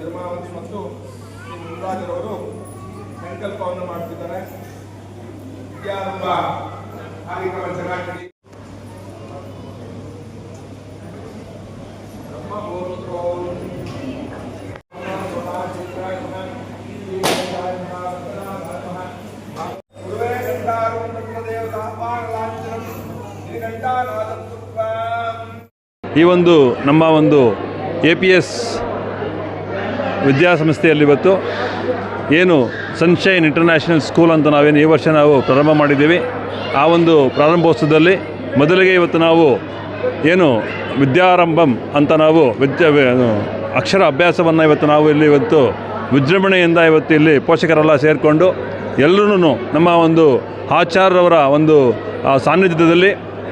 ಧರ್ಮಾವತಿ ಮತ್ತು ಶ್ರೀ ಮುನ್ರಾಜರವರು ಸಂಕಲ್ಪವನ್ನು ಮಾಡ್ತಿದ್ದಾರೆ ವಿದ್ಯಾರಂಭ ಕಾರ್ಯಕ್ರಮ ಚೆನ್ನಾಗಿ ಈ ಒಂದು ನಮ್ಮ ಒಂದು ಎ ಪಿ ಎಸ್ ವಿದ್ಯಾಸಂಸ್ಥೆಯಲ್ಲಿ ಇವತ್ತು ಏನು ಸನ್ಶೈನ್ ಇಂಟರ್ನ್ಯಾಷನಲ್ ಸ್ಕೂಲ್ ಅಂತ ನಾವೇನು ಈ ವರ್ಷ ನಾವು ಪ್ರಾರಂಭ ಮಾಡಿದ್ದೀವಿ. ಆ ಒಂದು ಪ್ರಾರಂಭೋತ್ಸವದಲ್ಲಿ ಮೊದಲಿಗೆ ಇವತ್ತು ನಾವು ಏನು ವಿದ್ಯಾರಂಭಂ ಅಂತ ನಾವು ವಿದ್ಯಾ ಅಕ್ಷರ ಅಭ್ಯಾಸವನ್ನು ಇವತ್ತು ನಾವು ಇಲ್ಲಿ ಇವತ್ತು ವಿಜೃಂಭಣೆಯಿಂದ ಇವತ್ತು ಇಲ್ಲಿ ಪೋಷಕರೆಲ್ಲ ಸೇರಿಕೊಂಡು ಎಲ್ಲರೂ ನಮ್ಮ ಒಂದು ಆಚಾರ್ಯರವರ ಒಂದು ಸಾನ್ನಿಧ್ಯದಲ್ಲಿ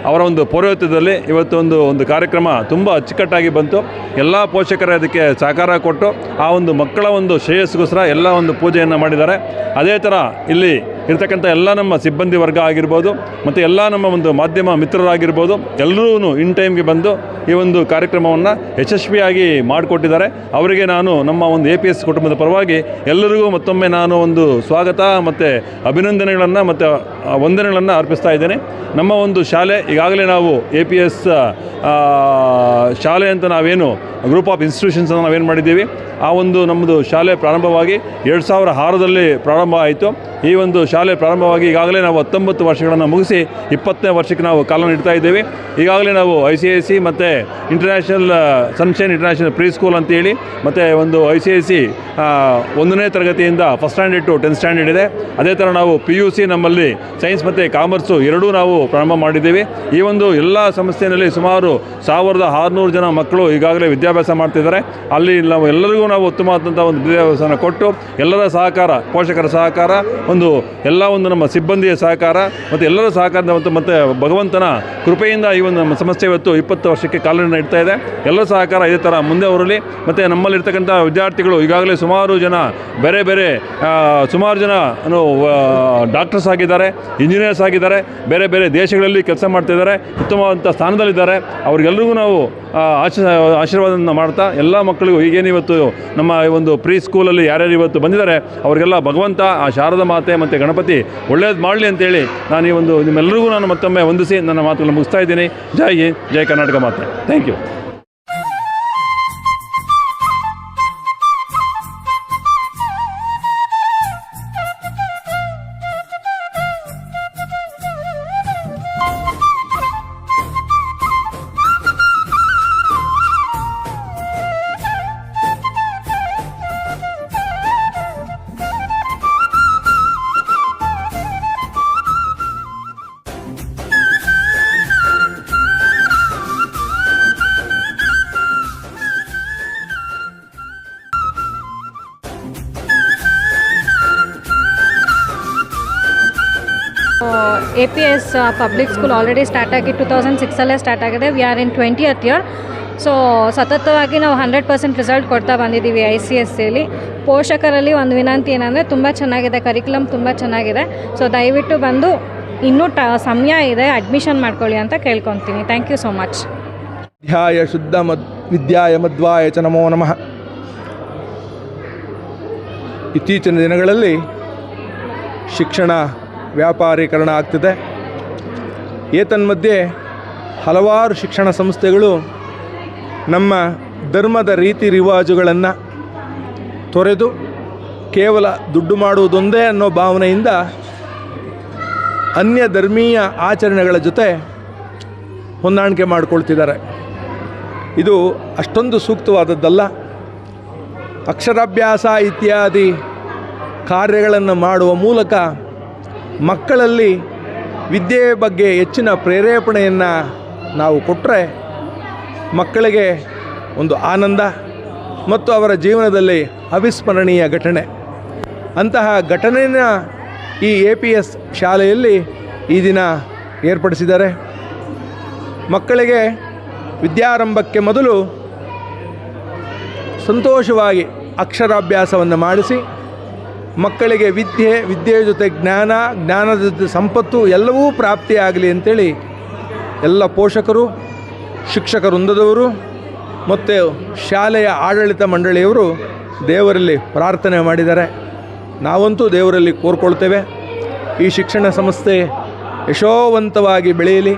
ಅವರ ಒಂದು ಪೌರೋಹಿತ್ಯದಲ್ಲಿ ಇವತ್ತು ಒಂದು ಒಂದು ಕಾರ್ಯಕ್ರಮ ತುಂಬ ಅಚ್ಚುಕಟ್ಟಾಗಿ ಬಂತು. ಎಲ್ಲ ಪೋಷಕರು ಅದಕ್ಕೆ ಸಹಕಾರ ಕೊಟ್ಟು ಆ ಒಂದು ಮಕ್ಕಳ ಒಂದು ಶ್ರೇಯಸ್ಗೋಸ್ಕರ ಎಲ್ಲ ಒಂದು ಪೂಜೆಯನ್ನು ಮಾಡಿದ್ದಾರೆ. ಅದೇ ಥರ ಇಲ್ಲಿ ಇರ್ತಕ್ಕಂಥ ಎಲ್ಲ ನಮ್ಮ ಸಿಬ್ಬಂದಿ ವರ್ಗ ಆಗಿರ್ಬೋದು ಮತ್ತು ಎಲ್ಲ ನಮ್ಮ ಒಂದು ಮಾಧ್ಯಮ ಮಿತ್ರರಾಗಿರ್ಬೋದು ಎಲ್ಲರೂ ಇನ್ ಟೈಮ್ಗೆ ಬಂದು ಈ ಒಂದು ಕಾರ್ಯಕ್ರಮವನ್ನು ಯಶಸ್ವಿಯಾಗಿ ಮಾಡಿಕೊಟ್ಟಿದ್ದಾರೆ. ಅವರಿಗೆ ನಾನು ನಮ್ಮ ಒಂದು ಎ ಪಿ ಎಸ್ ಕುಟುಂಬದ ಪರವಾಗಿ ಎಲ್ಲರಿಗೂ ಮತ್ತೊಮ್ಮೆ ನಾನು ಒಂದು ಸ್ವಾಗತ ಮತ್ತು ಅಭಿನಂದನೆಗಳನ್ನು ಮತ್ತು ವಂದನೆಗಳನ್ನು ಅರ್ಪಿಸ್ತಾ ಇದ್ದೇನೆ. ನಮ್ಮ ಒಂದು ಶಾಲೆ, ಈಗಾಗಲೇ ನಾವು ಎ ಪಿ ಎಸ್ ಶಾಲೆ ಅಂತ ನಾವೇನು ಗ್ರೂಪ್ ಆಫ್ ಇನ್ಸ್ಟಿಟ್ಯೂಷನ್ಸ್ ನಾವೇನು ಮಾಡಿದ್ದೀವಿ, ಆ ಒಂದು ನಮ್ಮದು ಶಾಲೆ ಪ್ರಾರಂಭವಾಗಿ ಎರಡು ಸಾವಿರ ಆರರಲ್ಲಿ ಪ್ರಾರಂಭ ಆಯಿತು. ಈ ಒಂದು ಶಾಲೆ ಪ್ರಾರಂಭವಾಗಿ ಈಗಾಗಲೇ ನಾವು ಹತ್ತೊಂಬತ್ತು ವರ್ಷಗಳನ್ನು ಮುಗಿಸಿ ಇಪ್ಪತ್ತನೇ ವರ್ಷಕ್ಕೆ ನಾವು ಕಾಲ ನೀಡ್ತಾ ಇದ್ದೇವೆ. ಈಗಾಗಲೇ ನಾವು ಐ ಸಿ ಐ ಸಿ ಮತ್ತು international sunshine international pre school ಅಂತೇಳಿ ಮತ್ತು ಒಂದು ಐ ಸಿ ಐ ಸಿ ಒಂದನೇ ತರಗತಿಯಿಂದ first standard to tenth standard ಇದೆ. ಅದೇ ಥರ ನಾವು ಪಿ ಯು ಸಿ ನಮ್ಮಲ್ಲಿ ಸೈನ್ಸ್ ಮತ್ತು ಕಾಮರ್ಸು ಎರಡೂ ನಾವು ಪ್ರಾರಂಭ ಮಾಡಿದ್ದೀವಿ. ಈ ಒಂದು ಎಲ್ಲ ಸಂಸ್ಥೆಯಲ್ಲಿ ಸುಮಾರು ಸಾವಿರದ ಆರುನೂರು ಜನ ಮಕ್ಕಳು ಈಗಾಗಲೇ ವಿದ್ಯಾಭ್ಯಾಸ ಮಾಡ್ತಿದ್ದಾರೆ ಅಲ್ಲಿ ನಾವು ಎಲ್ಲರಿಗೂ ನಾವು ಉತ್ತಮವಾದಂಥ ಒಂದು ವಿದ್ಯಾಭ್ಯಾಸನ ಕೊಟ್ಟು ಎಲ್ಲರ ಸಹಕಾರ, ಪೋಷಕರ ಸಹಕಾರ, ಒಂದು ಎಲ್ಲ ಒಂದು ನಮ್ಮ ಸಿಬ್ಬಂದಿಯ ಸಹಕಾರ ಮತ್ತು ಎಲ್ಲರ ಸಹಕಾರದ ಮತ್ತು ಮತ್ತು ಭಗವಂತನ ಕೃಪೆಯಿಂದ ಈ ಒಂದು ನಮ್ಮ ಸಮಸ್ಯೆ ಇವತ್ತು ಇಪ್ಪತ್ತು ವರ್ಷಕ್ಕೆ ಕಾಲನ್ನು ನಡೀತಾ ಇದೆ. ಎಲ್ಲರ ಸಹಕಾರ ಇದೇ ಥರ ಮುಂದೆ ಹೊರಲಿ. ಮತ್ತು ನಮ್ಮಲ್ಲಿರ್ತಕ್ಕಂಥ ವಿದ್ಯಾರ್ಥಿಗಳು ಈಗಾಗಲೇ ಸುಮಾರು ಜನ, ಬೇರೆ ಬೇರೆ ಸುಮಾರು ಜನ ಡಾಕ್ಟರ್ಸ್ ಆಗಿದ್ದಾರೆ ಇಂಜಿನಿಯರ್ಸ್ ಆಗಿದ್ದಾರೆ, ಬೇರೆ ಬೇರೆ ದೇಶಗಳಲ್ಲಿ ಕೆಲಸ ಮಾಡ್ತಿದ್ದಾರೆ ಉತ್ತಮವಾದಂಥ ಸ್ಥಾನದಲ್ಲಿದ್ದಾರೆ. ಅವ್ರಿಗೆಲ್ರಿಗೂ ನಾವು ಆಶ, ಆಶೀರ್ವಾದವನ್ನು ಮಾಡ್ತಾ ಎಲ್ಲ ಮಕ್ಕಳಿಗೂ ಈಗೇನು ಇವತ್ತು ನಮ್ಮ ಒಂದು ಪ್ರೀ ಸ್ಕೂಲಲ್ಲಿ ಯಾರ್ಯಾರು ಇವತ್ತು ಬಂದಿದ್ದಾರೆ, ಅವರಿಗೆಲ್ಲ ಭಗವಂತ ಆ ಶಾರದ ಮಾತೆ ಮತ್ತು ಗಣಪತಿ ಒಳ್ಳೇದು ಮಾಡಲಿ ಅಂತೇಳಿ ನಾನು ಈ ಒಂದು ನಿಮ್ಮೆಲ್ಲರಿಗೂ ನಾನು ಮತ್ತೊಮ್ಮೆ ವಂದಿಸಿ ನನ್ನ ಮಾತುಗಳನ್ನು ಮುಗಿಸ್ತಾ ಇದ್ದೀನಿ. ಜೈ ಹಿಂದ್, ಜೈ ಕರ್ನಾಟಕ ಮಾತೆ. Thank you A P S public school already start ಆಗಿ ಟು ತೌಸಂಡ್ ಸಿಕ್ಸಲ್ಲೇ ಸ್ಟಾರ್ಟ್ ಆಗಿದೆ. We are in twentieth year so ಸತತವಾಗಿ ನಾವು ಹಂಡ್ರೆಡ್ ಪರ್ಸೆಂಟ್ ರಿಸಲ್ಟ್ ಕೊಡ್ತಾ ಬಂದಿದ್ದೀವಿ ಐ ಸಿ ಎಸ್ ಸಿಲಿ ಪೋಷಕರಲ್ಲಿ ಒಂದು ವಿನಂತಿ ಏನಂದರೆ ತುಂಬ ಚೆನ್ನಾಗಿದೆ ಕರಿಕ್ಯುಲಮ್ ತುಂಬ ಚೆನ್ನಾಗಿದೆ. ಸೊ ದಯವಿಟ್ಟು ಬಂದು ಇನ್ನೂ ಟ, ಸಮಯ ಇದೆ ಅಡ್ಮಿಷನ್ ಮಾಡ್ಕೊಳ್ಳಿ ಅಂತ ಕೇಳ್ಕೊತೀನಿ. ಥ್ಯಾಂಕ್ ಯು ಸೋ ಮಚ್ ಧ್ಯಾಯ ಶುದ್ಧ ಮದ್, ವಿದ್ಯಾಯ ಮಧ್ವಾಯ ಚ ನಮೋ ನಮಃ. ಇತ್ತೀಚಿನ ದಿನಗಳಲ್ಲಿ ಶಿಕ್ಷಣ ವ್ಯಾಪಾರೀಕರಣ ಆಗ್ತಿದೆ. ಏತನ್ಮಧ್ಯೆ ಹಲವಾರು ಶಿಕ್ಷಣ ಸಂಸ್ಥೆಗಳು ನಮ್ಮ ಧರ್ಮದ ರೀತಿ ರಿವಾಜುಗಳನ್ನು ತೊರೆದು ಕೇವಲ ದುಡ್ಡು ಮಾಡುವುದೊಂದೇ ಅನ್ನೋ ಭಾವನೆಯಿಂದ ಅನ್ಯ ಧರ್ಮೀಯ ಆಚರಣೆಗಳ ಜೊತೆ ಹೊಂದಾಣಿಕೆ ಮಾಡಿಕೊಳ್ತಿದ್ದಾರೆ. ಇದು ಅಷ್ಟೊಂದು ಸೂಕ್ತವಾದದ್ದಲ್ಲ. ಅಕ್ಷರಾಭ್ಯಾಸ ಇತ್ಯಾದಿ ಕಾರ್ಯಗಳನ್ನು ಮಾಡುವ ಮೂಲಕ ಮಕ್ಕಳಲ್ಲಿ ವಿದ್ಯೆಯ ಬಗ್ಗೆ ಹೆಚ್ಚಿನ ಪ್ರೇರೇಪಣೆಯನ್ನು ನಾವು ಕೊಟ್ಟರೆ ಮಕ್ಕಳಿಗೆ ಒಂದು ಆನಂದ ಮತ್ತು ಅವರ ಜೀವನದಲ್ಲಿ ಅವಿಸ್ಮರಣೀಯ ಘಟನೆ. ಅಂತಹ ಘಟನೆಯನ್ನು ಈ ಎ ಪಿ ಎಸ್ ಶಾಲೆಯಲ್ಲಿ ಈ ದಿನ ಏರ್ಪಡಿಸಿದ್ದಾರೆ. ಮಕ್ಕಳಿಗೆ ವಿದ್ಯಾರಂಭಕ್ಕೆ ಮೊದಲು ಸಂತೋಷವಾಗಿ ಅಕ್ಷರಾಭ್ಯಾಸವನ್ನು ಮಾಡಿಸಿ ಮಕ್ಕಳಿಗೆ ವಿದ್ಯೆ, ವಿದ್ಯೆಯ ಜೊತೆ ಜ್ಞಾನ, ಜ್ಞಾನದ ಜೊತೆ ಸಂಪತ್ತು ಎಲ್ಲವೂ ಪ್ರಾಪ್ತಿಯಾಗಲಿ ಅಂತೇಳಿ ಎಲ್ಲ ಪೋಷಕರು ಶಿಕ್ಷಕ ವೃಂದದವರು ಮತ್ತು ಶಾಲೆಯ ಆಡಳಿತ ಮಂಡಳಿಯವರು ದೇವರಲ್ಲಿ ಪ್ರಾರ್ಥನೆ ಮಾಡಿದ್ದಾರೆ. ನಾವಂತೂ ದೇವರಲ್ಲಿ ಕೋರ್ಕೊಳ್ತೇವೆ. ಈ ಶಿಕ್ಷಣ ಸಂಸ್ಥೆ ಯಶೋವಂತವಾಗಿ ಬೆಳೆಯಲಿ.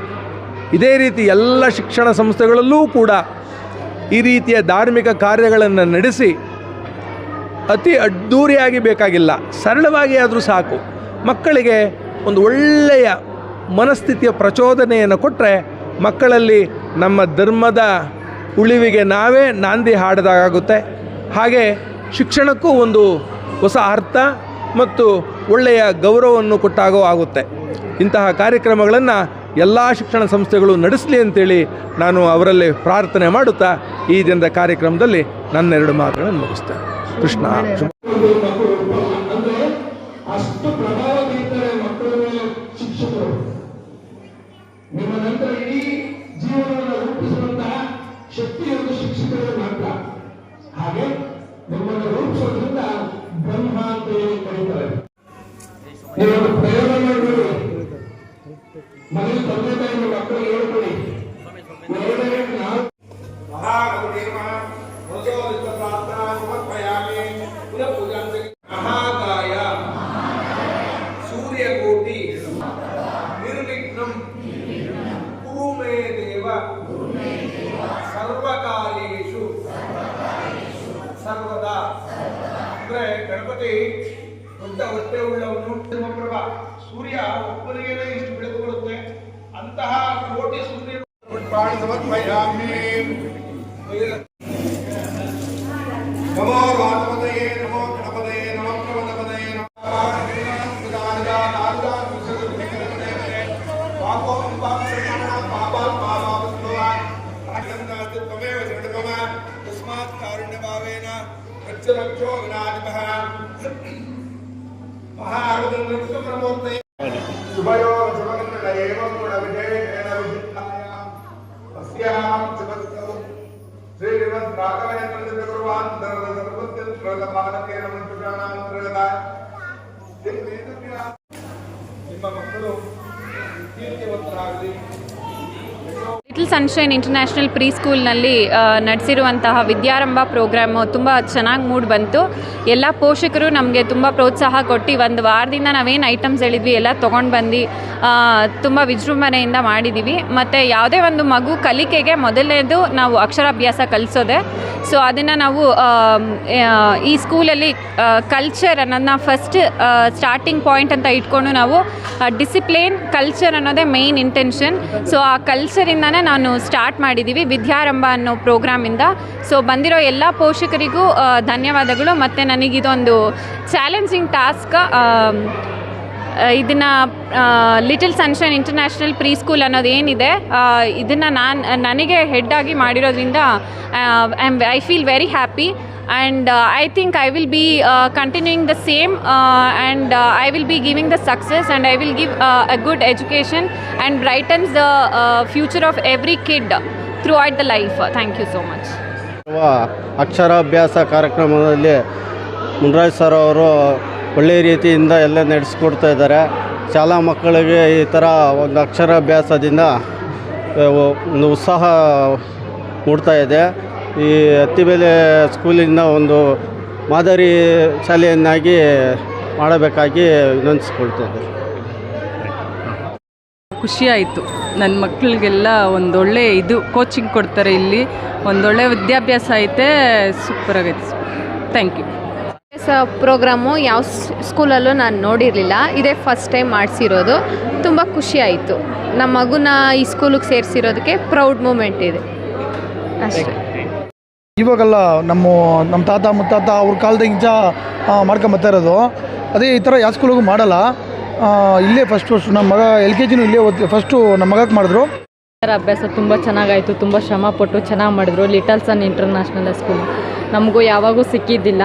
ಇದೇ ರೀತಿ ಎಲ್ಲ ಶಿಕ್ಷಣ ಸಂಸ್ಥೆಗಳಲ್ಲೂ ಕೂಡ ಈ ರೀತಿಯ ಧಾರ್ಮಿಕ ಕಾರ್ಯಗಳನ್ನು ನಡೆಸಿ ಅತಿ ಅದ್ಧೂರಿಯಾಗಿ ಬೇಕಾಗಿಲ್ಲ. ಸರಳವಾಗಿ ಆದರೂ ಸಾಕು. ಮಕ್ಕಳಿಗೆ ಒಂದು ಒಳ್ಳೆಯ ಮನಸ್ಥಿತಿಯ ಪ್ರಚೋದನೆಯನ್ನು ಕೊಟ್ಟರೆ ಮಕ್ಕಳಲ್ಲಿ ನಮ್ಮ ಧರ್ಮದ ಉಳಿವಿಗೆ ನಾವೇ ನಾಂದಿ ಹಾಡಿದಾಗುತ್ತೆ. ಹಾಗೆ ಶಿಕ್ಷಣಕ್ಕೂ ಒಂದು ಹೊಸ ಅರ್ಥ ಮತ್ತು ಒಳ್ಳೆಯ ಗೌರವವನ್ನು ಕೊಟ್ಟಾಗೋ ಆಗುತ್ತೆ. ಇಂತಹ ಕಾರ್ಯಕ್ರಮಗಳನ್ನು ಎಲ್ಲ ಶಿಕ್ಷಣ ಸಂಸ್ಥೆಗಳು ನಡೆಸಲಿ ಅಂತೇಳಿ ನಾನು ಅವರಲ್ಲಿ ಪ್ರಾರ್ಥನೆ ಮಾಡುತ್ತಾ ಈ ದಿನದ ಕಾರ್ಯಕ್ರಮದಲ್ಲಿ ನನ್ನೆರಡು ಮಾತುಗಳನ್ನು ಮುಗಿಸ್ತೇನೆ. ಕೃಷ್ಣ. ಅಷ್ಟು ಪ್ರಭಾವ ಬೀರ್ತಾರೆ ಮಕ್ಕಳ ಶಿಕ್ಷಕರು. ನಿಮ್ಮ ನಂತರ ಜೀವನವನ್ನು ರೂಪಿಸುವಂತಹ ಶಕ್ತಿ ಶಿಕ್ಷಕರು ಮಾತ್ರ. ಹಾಗೆ ನಿಮ್ಮನ್ನು ರೂಪಿಸೋದ್ರಿಂದ ಬ್ರಹ್ಮ ಅಂತ ಹೇಳಿ ಕರೀತಾರೆ. ನೀವೊಂದು ಪ್ರಯೋಗ ಮಾಡಬೇಡಿ ಮನೇಲಿ ತಂದೆ ತಾಯಿ ಮಕ್ಕಳಿಗೆ ಹೇಳ್ಕೊಡಿ ಗಣಪತಿ ದೊಡ್ಡ ಹೊಟ್ಟೆ ಉಳ್ಳವನು ಪ್ರಭಾ. ಸೂರ್ಯ ಒಬ್ಬನಿಗೆ ಇಷ್ಟು ಬೆಳಗುಕೊಳ್ಳುತ್ತೆ ಅಂತಹ ಕೋಟಿ ಸೂರ್ಯ श्रीनिवस राघवेन्द्र चतुर्वान् सर्वसर्वस्य श्रतमानकेन मन्त्रिणाम् प्रगताय ಸನ್ಶೈನ್ ಇಂಟರ್ನ್ಯಾಷನಲ್ ಪ್ರೀ ಸ್ಕೂಲ್ನಲ್ಲಿ ನಡೆಸಿರುವಂತಹ ವಿದ್ಯಾರಂಭ ಪ್ರೋಗ್ರಾಮು ತುಂಬ ಚೆನ್ನಾಗಿ ಮೂಡ್ ಬಂತು. ಎಲ್ಲ ಪೋಷಕರು ನಮಗೆ ತುಂಬ ಪ್ರೋತ್ಸಾಹ ಕೊಟ್ಟು ಒಂದು ವಾರದಿಂದ ನಾವೇನು ಐಟಮ್ಸ್ ಹೇಳಿದ್ವಿ, ಎಲ್ಲ ತೊಗೊಂಡು ಬಂದು ತುಂಬ ವಿಜೃಂಭಣೆಯಿಂದ ಮಾಡಿದ್ದೀವಿ ಮತ್ತು ಯಾವುದೇ ಒಂದು ಮಗು ಕಲಿಕೆಗೆ ಮೊದಲನೇದು ನಾವು ಅಕ್ಷರಾಭ್ಯಾಸ ಕಲಿಸೋದೆ. ಸೊ ಅದನ್ನು ನಾವು ಈ ಸ್ಕೂಲಲ್ಲಿ ಕಲ್ಚರ್ ಅನ್ನೋದನ್ನ ಫಸ್ಟ್ ಸ್ಟಾರ್ಟಿಂಗ್ ಪಾಯಿಂಟ್ ಅಂತ ಇಟ್ಕೊಂಡು ನಾವು ಡಿಸಿಪ್ಲಿನ್ ಕಲ್ಚರ್ ಅನ್ನೋದೇ ಮೇಯ್ನ್ ಇಂಟೆನ್ಷನ್ ಸೊ ಆ ಕಲ್ಚರಿಂದನೇ ನಾನು ಸ್ಟಾರ್ಟ್ ಮಾಡಿದ್ದೀವಿ ವಿದ್ಯಾರಂಭ ಅನ್ನೋ ಪ್ರೋಗ್ರಾಮಿಂದ ಸೊ ಬಂದಿರೋ ಎಲ್ಲ ಪೋಷಕರಿಗೂ ಧನ್ಯವಾದಗಳು. ಮತ್ತು ನನಗಿದೊಂದು ಚಾಲೆಂಜಿಂಗ್ ಟಾಸ್ಕ್ ಇದನ್ನು little sunshine international pre school ಅನ್ನೋದು ಏನಿದೆ ಇದನ್ನು ನಾನು, ನನಗೆ ಹೆಡ್ ಆಗಿ ಮಾಡಿರೋದ್ರಿಂದ I am I feel very happy and I think I will be continuing the same and I will be giving the success and I will give a good education and brightens the future of every kid throughout the life thank you so much ಅಕ್ಷರಾಭ್ಯಾಸ ಕಾರ್ಯಕ್ರಮದಲ್ಲಿ Munraj sir ಅವರು ಒಳ್ಳೆಯ ರೀತಿಯಿಂದ ಎಲ್ಲ ನಡೆಸ್ಕೊಡ್ತಾ ಇದ್ದಾರೆ. ಶಾಲಾ ಮಕ್ಕಳಿಗೆ ಈ ಥರ ಒಂದು ಅಕ್ಷರಾಭ್ಯಾಸದಿಂದ ಒಂದು ಉತ್ಸಾಹ ಮೂಡ್ತಾ ಇದೆ. ಈ ಹತ್ತಿಬೆಲೆ ಸ್ಕೂಲಿನ ಒಂದು ಮಾದರಿ ಶಾಲೆಯನ್ನಾಗಿ ಮಾಡಬೇಕಾಗಿ ವಿನಂತಿಸಿಕೊಳ್ತೇನೆ ಖುಷಿಯಾಯಿತು. ನನ್ನ ಮಕ್ಕಳಿಗೆಲ್ಲ ಒಂದೊಳ್ಳೆ ಇದು ಕೋಚಿಂಗ್ ಕೊಡ್ತಾರೆ ಇಲ್ಲಿ. ಒಂದೊಳ್ಳೆ ವಿದ್ಯಾಭ್ಯಾಸ ಐತೆ ಸೂಪರ್ ಆಗೈತೆ. ಥ್ಯಾಂಕ್ ಯು ಸ ಪ್ರೋಗ್ರಾಮು ಯಾವ ಸ್ಕೂಲಲ್ಲೂ ನಾನು ನೋಡಿರಲಿಲ್ಲ. ಇದೇ ಫಸ್ಟ್ ಟೈಮ್ ಮಾಡಿಸಿರೋದು. ತುಂಬ ಖುಷಿ ಆಯಿತು ನಮ್ಮ ಮಗುನ ಈ ಸ್ಕೂಲಿಗೆ ಸೇರಿಸಿರೋದಕ್ಕೆ ಪ್ರೌಡ್ ಮೂಮೆಂಟ್ ಇದೆ. ಅಷ್ಟೇ. ಇವಾಗೆಲ್ಲ ನಮ್ಮ ನಮ್ಮ ತಾತ ಮುತ್ತಾತ ಅವ್ರ ಕಾಲದಿಂದ ಮಾಡ್ಕೊಂಬತ್ತಾ ಇರೋದು. ಅದೇ ಈ ಥರ ಯಾವ ಸ್ಕೂಲಿಗೂ ಮಾಡಲ್ಲ. ಇಲ್ಲೇ ಫಸ್ಟ್ ಫಸ್ಟ್ ನಮ್ಮ ಮಗ ಎಲ್ ಕೆ ಜಿನೂ ಇಲ್ಲೇ ಓದ್ತಿ ಫಸ್ಟು ನಮ್ಮ ಮಗಕ್ಕೆ ಮಾಡಿದ್ರು. ಅಭ್ಯಾಸ ತುಂಬ ಚೆನ್ನಾಗಾಯಿತು ತುಂಬ ಶ್ರಮಪಟ್ಟು ಚೆನ್ನಾಗಿ ಮಾಡಿದ್ರು. ಲಿಟಲ್ ಸನ್ ಇಂಟರ್ನ್ಯಾಷನಲ್ ಸ್ಕೂಲ್ ನಮಗೂ ಯಾವಾಗೂ ಸಿಕ್ಕಿದ್ದಿಲ್ಲ.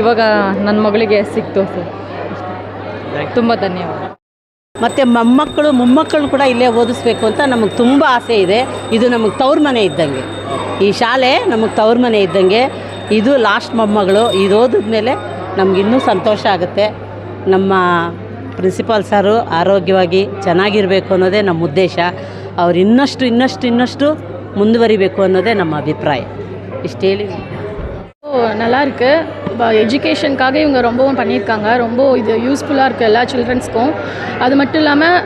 ಇವಾಗ ನನ್ನ ಮಗಳಿಗೆ ಸಿಕ್ತು ಸರ್ ತುಂಬ ಧನ್ಯವಾದ. ಮತ್ತು ಮೊಮ್ಮಕ್ಕಳು ಮೊಮ್ಮಕ್ಕಳು ಕೂಡ ಇಲ್ಲೇ ಓದಿಸ್ಬೇಕು ಅಂತ ನಮಗೆ ತುಂಬ ಆಸೆ ಇದೆ. ಇದು ನಮಗೆ ತವ್ರ ಮನೆ ಇದ್ದಂಗೆ. ಈ ಶಾಲೆ ನಮಗೆ ತವ್ರ ಮನೆ ಇದ್ದಂಗೆ. ಇದು ಲಾಸ್ಟ್ ಮೊಮ್ಮಗಳು. ಇದು ಓದಿದ ಮೇಲೆ ನಮಗಿನ್ನೂ ಸಂತೋಷ ಆಗುತ್ತೆ. ನಮ್ಮ ಪ್ರಿನ್ಸಿಪಾಲ್ ಸಾರು ಆರೋಗ್ಯವಾಗಿ ಚೆನ್ನಾಗಿರಬೇಕು ಅನ್ನೋದೇ ನಮ್ಮ ಉದ್ದೇಶ. ಅವ್ರು ಇನ್ನಷ್ಟು ಇನ್ನಷ್ಟು ಇನ್ನಷ್ಟು ಮುಂದುವರಿಬೇಕು ಅನ್ನೋದೇ ನಮ್ಮ ಅಭಿಪ್ರಾಯ. ಇಷ್ಟು ಹೇಳಿ ಓ எஜுகேஷனுக்காக இவங்க ரொம்பவும் பண்ணியிருக்காங்க ரொம்ப இது யூஸ்ஃபுல்லாக இருக்குது எல்லா சில்ட்ரன்ஸ்க்கும் அது மட்டும் இல்லாமல்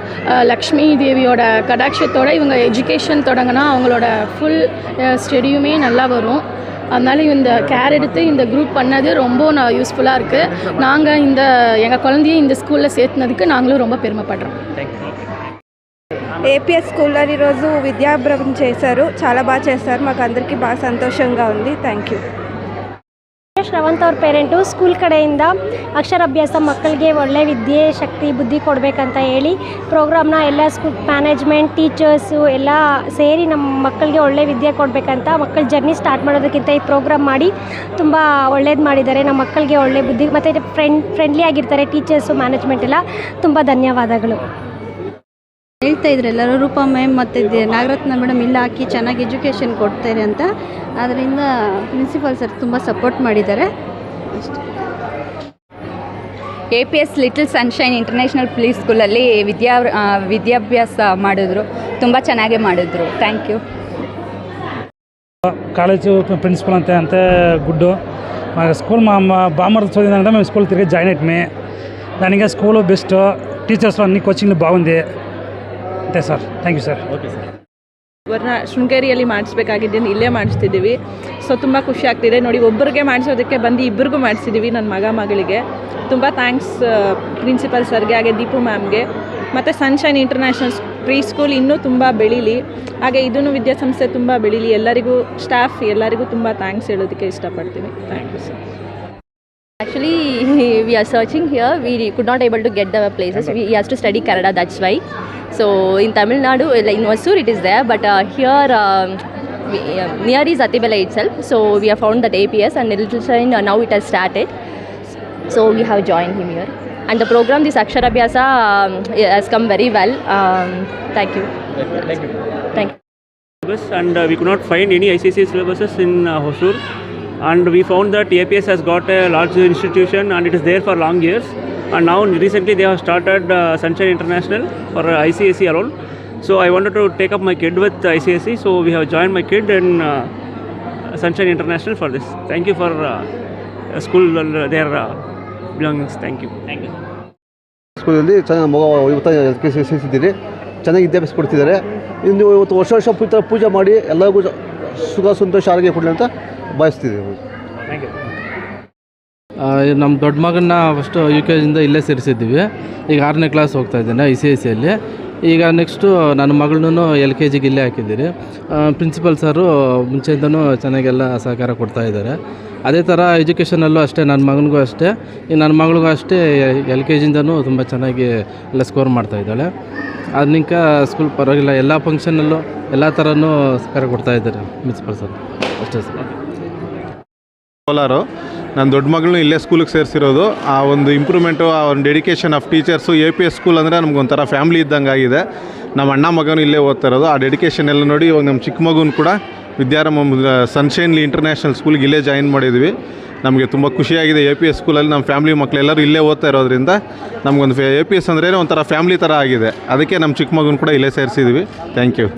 லக்ஷ்மி தேவியோட கடாட்சத்தோட இவங்க எஜுகேஷன் தொடங்கினா அவங்களோட ஃபுல் ஸ்டடியுமே நல்லா வரும் அதனால இந்த கேர் எடுத்து இந்த குரூப் பண்ணது ரொம்ப நான் யூஸ்ஃபுல்லாக இருக்குது நாங்கள் இந்த எங்கள் குழந்தைய இந்த ஸ்கூலில் சேர்த்துனதுக்கு நாங்களும் ரொம்ப పెరుమపడ్డాం ఏపీఎస్ స్కూల్లో ఈరోజు విద్యాభ్రమం చేశారు చాలా బాగా చేశారు మాకు అందరికీ బాగా సంతోషంగా ఉంది థ్యాంక్ యూ ಶ್ರವಂತ್ ಅವ್ರ ಪೇರೆಂಟು ಸ್ಕೂಲ್ ಕಡೆಯಿಂದ ಅಕ್ಷರಾಭ್ಯಾಸ ಮಕ್ಕಳಿಗೆ ಒಳ್ಳೆ ವಿದ್ಯೆ, ಶಕ್ತಿ, ಬುದ್ಧಿ ಕೊಡಬೇಕಂತ ಹೇಳಿ ಪ್ರೋಗ್ರಾಮ್ನ ಎಲ್ಲ ಸ್ಕೂಲ್ ಮ್ಯಾನೇಜ್ಮೆಂಟ್ ಟೀಚರ್ಸು ಎಲ್ಲ ಸೇರಿ ನಮ್ಮ ಮಕ್ಕಳಿಗೆ ಒಳ್ಳೆ ವಿದ್ಯೆ ಕೊಡಬೇಕಂತ ಮಕ್ಕಳ ಜರ್ನಿ ಸ್ಟಾರ್ಟ್ ಮಾಡೋದಕ್ಕಿಂತ ಈ ಪ್ರೋಗ್ರಾಮ್ ಮಾಡಿ ತುಂಬ ಒಳ್ಳೇದು ಮಾಡಿದ್ದಾರೆ. ನಮ್ಮ ಮಕ್ಕಳಿಗೆ ಒಳ್ಳೆ ಬುದ್ಧಿ, ಮತ್ತು ಫ್ರೆಂಡ್ ಫ್ರೆಂಡ್ಲಿ ಆಗಿರ್ತಾರೆ ಟೀಚರ್ಸು ಮ್ಯಾನೇಜ್ಮೆಂಟ್ ಎಲ್ಲ. ತುಂಬ ಧನ್ಯವಾದಗಳು. ಹೇಳ್ತಾ ಇದ್ರು ಎಲ್ಲರೂ ರೂಪಾ ಮ್ಯಾಮ್ ಮತ್ತು ನಾಗರತ್ನ ಮೇಡಮ್ ಇಲ್ಲ ಹಾಕಿ ಚೆನ್ನಾಗಿ ಎಜುಕೇಷನ್ ಕೊಡ್ತಾರೆ ಅಂತ ಅದರಿಂದ ಪ್ರಿನ್ಸಿಪಾಲ್ ಸರ್ ತುಂಬ ಸಪೋರ್ಟ್ ಮಾಡಿದ್ದಾರೆ A P S little sunshine international play ಸ್ಕೂಲಲ್ಲಿ ವಿದ್ಯಾ ಆ, ವಿದ್ಯಾಭ್ಯಾಸ ಮಾಡಿದ್ರು ತುಂಬ ಚೆನ್ನಾಗೇ ಮಾಡಿದ್ರು ಥ್ಯಾಂಕ್ ಯು కాలేజ్ ప్రిన్సిపల్ అంతే అంతే గుడ్ మా స్కూల్ మా మా బామ్మర్ చదివిందంటే మేము స్కూల్ తిరిగి జాయిన్ అయితమే దానికి స్కూల్ బెస్ట్ టీచర్స్ అన్ని కోచింగ్లు బాగుంది sir. Thank you sir okay sir ವರ್ಣ ಶೃಂಗೇರಿಯಲ್ಲಿ ಮಾಡಿಸ್ಬೇಕಾಗಿದ್ದೀನಿ ಇಲ್ಲೇ ಮಾಡಿಸ್ತಿದ್ದೀವಿ. ಸೊ ತುಂಬ ಖುಷಿ ಆಗ್ತಿದೆ. ನೋಡಿ ಒಬ್ಬರಿಗೆ ಮಾಡಿಸೋದಕ್ಕೆ ಬಂದು ಇಬ್ಬರಿಗೂ ಮಾಡಿಸಿದ್ದೀವಿ ನನ್ನ ಮಗ ಮಗಳಿಗೆ. ತುಂಬ ಥ್ಯಾಂಕ್ಸ್ ಪ್ರಿನ್ಸಿಪಲ್ ಸರ್ಗೆ ಹಾಗೆ ದೀಪು ಮ್ಯಾಮ್ಗೆ ಮತ್ತು ಸನ್ಶೈನ್ ಇಂಟರ್ನ್ಯಾಷನಲ್ ಪ್ರೀ ಸ್ಕೂಲ್ ಇನ್ನೂ ತುಂಬ ಬೆಳೀಲಿ. ಹಾಗೆ ಇದನ್ನು ವಿದ್ಯಾಸಂಸ್ಥೆ ತುಂಬ ಬೆಳೀಲಿ. ಎಲ್ಲರಿಗೂ ಸ್ಟಾಫ್ ಎಲ್ಲರಿಗೂ ತುಂಬ ಥ್ಯಾಂಕ್ಸ್ ಹೇಳೋದಕ್ಕೆ ಇಷ್ಟಪಡ್ತೀನಿ. Thank you sir actually we are searching here we could not able to get the places we has to study Kannada that's why So in Tamil Nadu, like in Vasur, it is there, but uh, here um, we, uh, near is Atibela itself. So we have found that APS and Little Shine uh, now it has started. So we have joined him here. And the program, this Aksharabhyasa, um, has come very well. Um, thank you. Thank you. Thank you. and uh, we could not find any ICSE syllabuses in uh, Hosur and we found that APS has got a large institution and it is there for long years and now recently they have started uh, Sunshine International for uh, ICAC alone so I wanted to take up my kid with ICAC. so we have joined my kid in uh, Sunshine International for this thank you for uh, school uh, their uh, belongings thank you thank you ಸ್ಕೂಲಲ್ಲಿ ಚೆನ್ನಾಗಿ ಮಗ ಇವತ್ತ L K C ಸೇರಿಸಿದ್ದೀರಿ ಚೆನ್ನಾಗಿ ವಿದ್ಯಾಭ್ಯಾಸ ಕೊಡ್ತಿದ್ದಾರೆ ಇನ್ನು ಇವತ್ತು ವರ್ಷ ವರ್ಷ ಪೂಜೆ ಮಾಡಿ ಎಲ್ಲರಿಗೂ ಸುಖ ಸಂತೋಷ ಆರೋಗ್ಯ ಕೊಡಲಿ ಅಂತ ಬಯಸ್ತಿದ್ದೀವಿ thank you ನಮ್ಮ ದೊಡ್ಡ ಮಗನ್ನ ಫಸ್ಟು ಯು ಕೆ ಜಿಯಿಂದ ಇಲ್ಲೇ ಸೇರಿಸಿದ್ದೀವಿ. ಈಗ ಆರನೇ ಕ್ಲಾಸ್ ಹೋಗ್ತಾ ಇದ್ದಾನೆ ಐ ಸಿ ಐ ಸಿಯಲ್ಲಿ ಈಗ ನೆಕ್ಸ್ಟು ನನ್ನ ಮಗಳನ್ನೂ ಎಲ್ ಕೆ ಜಿಗೆ ಇಲ್ಲೇ ಹಾಕಿದ್ದೀರಿ. ಪ್ರಿನ್ಸಿಪಲ್ ಸರು ಮುಂಚೆಯಿಂದನೂ ಚೆನ್ನಾಗೆಲ್ಲ ಸಹಕಾರ ಕೊಡ್ತಾ ಇದ್ದಾರೆ. ಅದೇ ಥರ ಎಜುಕೇಷನಲ್ಲೂ ಅಷ್ಟೇ, ನನ್ನ ಮಗನಿಗೂ ಅಷ್ಟೇ. ಈಗ ನನ್ನ ಮಗಳಿಗೂ ಅಷ್ಟೇ ಎಲ್ ಕೆ ಜಿಯಿಂದನೂ ತುಂಬ ಚೆನ್ನಾಗಿ ಎಲ್ಲ ಸ್ಕೋರ್ ಮಾಡ್ತಾ ಇದ್ದಾಳೆ. ಅದನಿಂಕ ಸ್ಕೂಲ್ ಪರವಾಗಿಲ್ಲ, ಎಲ್ಲ ಫಂಕ್ಷನಲ್ಲೂ ಎಲ್ಲ ಥರನೂ ಸಹಕಾರ ಕೊಡ್ತಾ ಇದ್ದಾರೆ ಪ್ರಿನ್ಸಿಪಲ್ ಸರ್ ಅಷ್ಟೇ ಸರ್ ಕೋಲಾರು. ನನ್ನ ದೊಡ್ಡ ಮಗಳನ್ನೂ ಇಲ್ಲೇ ಸ್ಕೂಲಿಗೆ ಸೇರಿಸಿರೋದು. ಆ ಒಂದು ಇಂಪ್ರೂವ್ಮೆಂಟು ಆ ಒಂದು dedication of teachers A P S school ಅಂದರೆ ನಮಗೊಂಥರ ಫ್ಯಾಮ್ಲಿ ಇದ್ದಂಗೆ ಆಗಿದೆ. ನಮ್ಮ ಅಣ್ಣ ಮಗನೂ ಇಲ್ಲೇ ಓದ್ತಾ ಇರೋದು. ಆ ಡೆಡಿಕೇಶನ್ ಎಲ್ಲ ನೋಡಿ ಇವಾಗ ನಮ್ಮ ಚಿಕ್ಕ ಮಗುನ ಕೂಡ ವಿದ್ಯಾರಮ ಸನ್ಶೈನ್ಲಿ ಇಂಟರ್ನ್ಯಾಷನಲ್ ಸ್ಕೂಲ್ಗೆ ಇಲ್ಲೇ ಜಾಯಿನ್ ಮಾಡಿದ್ವಿ. ನಮಗೆ ತುಂಬ ಖುಷಿಯಾಗಿದೆ ಎ ಪಿ ಎಸ್ ಸ್ಕೂಲಲ್ಲಿ ನಮ್ಮ ಫ್ಯಾಮ್ಲಿ ಮಕ್ಕಳೆಲ್ಲರೂ ಇಲ್ಲೇ ಓದ್ತಾ ಇರೋದ್ರಿಂದ. ನಮಗೊಂದು ಎ ಪಿ ಎಸ್ ಅಂದ್ರೇ ಒಂಥರ ಫ್ಯಾಮ್ಲಿ ಥರ ಆಗಿದೆ. ಅದಕ್ಕೆ ನಮ್ಮ ಚಿಕ್ಕ ಮಗುನ ಕೂಡ ಇಲ್ಲೇ ಸೇರಿಸಿದ್ವಿ. Thank you